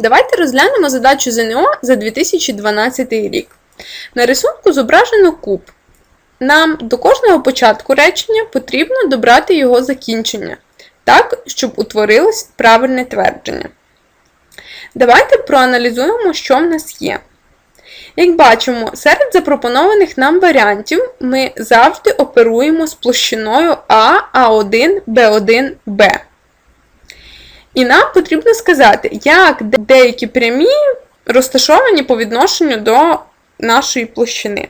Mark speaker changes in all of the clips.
Speaker 1: Давайте розглянемо задачу ЗНО за 2012 рік. На рисунку зображено куб. Нам до кожного початку речення потрібно добрати його закінчення, так, щоб утворилось правильне твердження. Давайте проаналізуємо, що в нас є. Як бачимо, серед запропонованих нам варіантів ми завжди оперуємо з площиною А, А1, Б1, Б. І нам потрібно сказати, як деякі прямі розташовані по відношенню до нашої площини.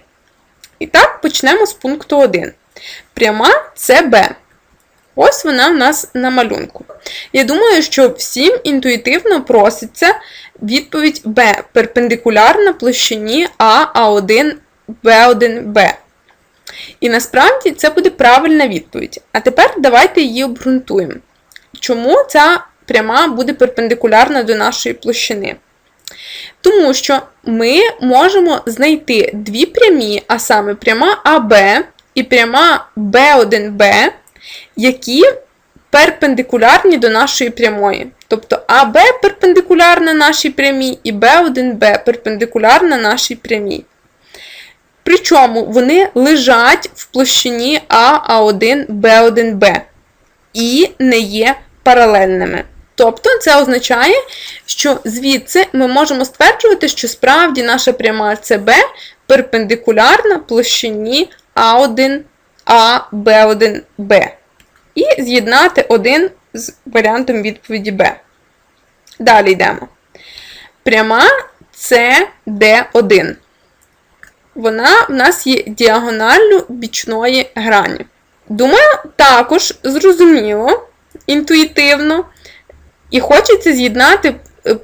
Speaker 1: І так, почнемо з пункту 1. Пряма СБ. Ось вона в нас на малюнку. Я думаю, що всім інтуїтивно проситься відповідь Б перпендикулярна площині А, А1, Б1, Б. І насправді це буде правильна відповідь. А тепер давайте її обґрунтуємо. Чому ця пряма буде перпендикулярна до нашої площини? Тому що ми можемо знайти дві прямі, а саме пряма АБ і пряма Б1Б, які перпендикулярні до нашої прямої. Тобто АБ перпендикулярна нашій прямій і Б1Б перпендикулярна нашій прямій. Причому вони лежать в площині А, А1, Б1Б і не є паралельними. Тобто це означає, що звідси ми можемо стверджувати, що справді наша пряма ЦБ перпендикулярна площині А1, А, Б1, Б. І з'єднати один з варіантом відповіді Б. Далі йдемо. Пряма CD1. Вона в нас є діагоналлю бічної грані. Думаю, також зрозуміло, інтуїтивно. І хочеться з'єднати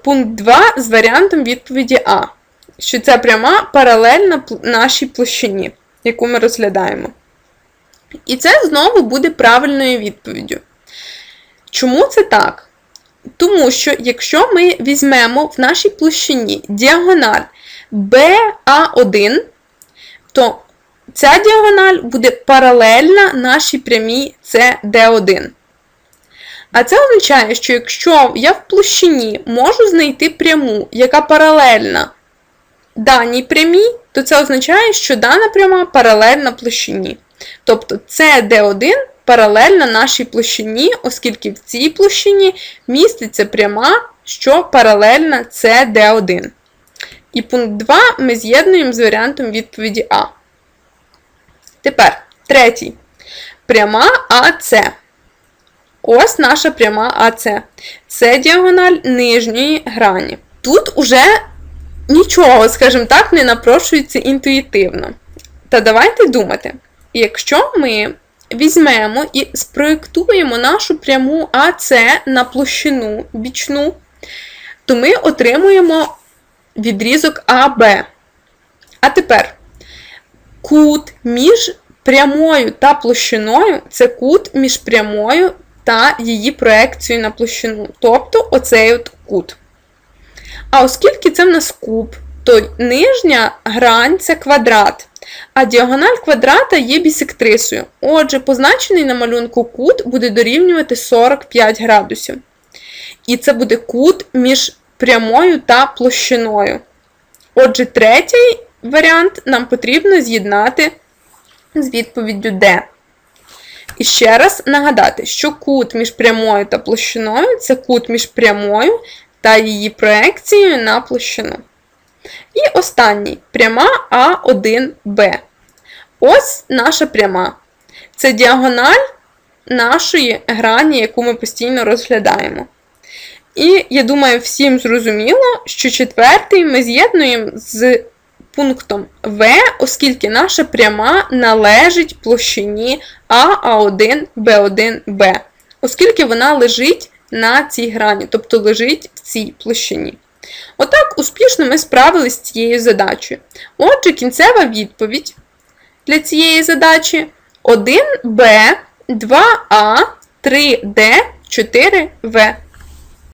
Speaker 1: пункт 2 з варіантом відповіді А, що ця пряма паралельна нашій площині, яку ми розглядаємо. І це знову буде правильною відповіддю. Чому це так? Тому що, якщо ми візьмемо в нашій площині діагональ BA1, то ця діагональ буде паралельна нашій прямій CD1. А це означає, що якщо я в площині можу знайти пряму, яка паралельна даній прямій, то це означає, що дана пряма паралельна площині. Тобто CD1 паралельна нашій площині, оскільки в цій площині міститься пряма, що паралельна CD1. І пункт 2 ми з'єднуємо з варіантом відповіді А. Тепер третій. Пряма АС. Ось наша пряма АС. Це діагональ нижньої грані. Тут уже нічого, скажімо так, не напрошується інтуїтивно. Та давайте думати. Якщо ми візьмемо і спроєктуємо нашу пряму АС на площину бічну, то ми отримуємо відрізок АБ. А тепер кут між прямою та площиною це кут між прямою та її проекцією на площину. Тобто оцей от кут. А оскільки це в нас куб, то нижня грань це квадрат. А діагональ квадрата є бісектрисою. Отже, позначений на малюнку кут буде дорівнювати 45 градусів. І це буде кут між прямою та площиною. Отже, третій варіант нам потрібно з'єднати з відповіддю D. І ще раз нагадати, що кут між прямою та площиною це кут між прямою та її проекцією на площину. І останній пряма А1Б. Ось наша пряма. Це діагональ нашої грані, яку ми постійно розглядаємо. І я думаю, всім зрозуміло, що четвертий ми з'єднуємо з пунктом В, оскільки наша пряма належить площині А, А1, Б1, Б, оскільки вона лежить на цій грані, тобто лежить в цій площині. Отак успішно ми справилися з цією задачею. Отже, кінцева відповідь для цієї задачі 1Б, 2А, 3Д, 4В.